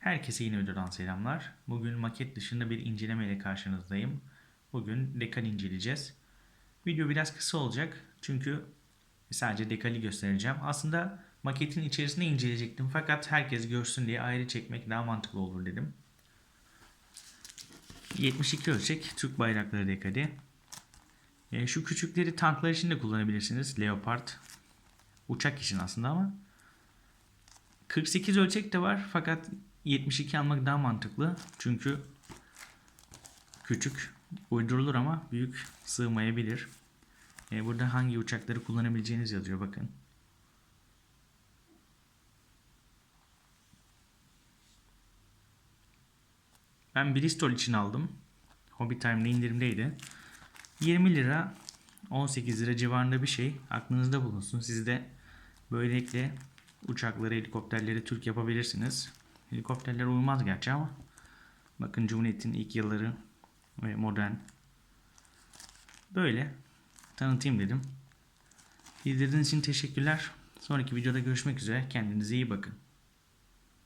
Herkese yeni videodan selamlar. Bugün maket dışında bir inceleme ile karşınızdayım. Bugün dekal inceleyeceğiz. Video biraz kısa olacak çünkü sadece dekali göstereceğim. Aslında maketin içerisinde inceleyecektim fakat herkes görsün diye ayrı çekmek daha mantıklı olur dedim. 72 ölçek Türk bayrakları dekali. E, şu küçükleri tanklar için de kullanabilirsiniz. Leopard. Uçak için aslında ama 48 ölçek de var fakat 72 almak daha mantıklı. Çünkü küçük uydurulur ama büyük sığmayabilir. E, burada hangi uçakları kullanabileceğiniz yazıyor bakın. Ben Bristol için aldım. Hobby Time'da indirimdeydi. 20 lira 18 lira civarında bir şey. Aklınızda bulunsun. Siz de böylelikle uçakları, helikopterleri Türk yapabilirsiniz. Helikopterler uyumaz gerçi ama bakın Cumhuriyet'in ilk yılları ve modern. Böyle tanıtayım dedim. İzlediğiniz için teşekkürler. Sonraki videoda görüşmek üzere. Kendinize iyi bakın.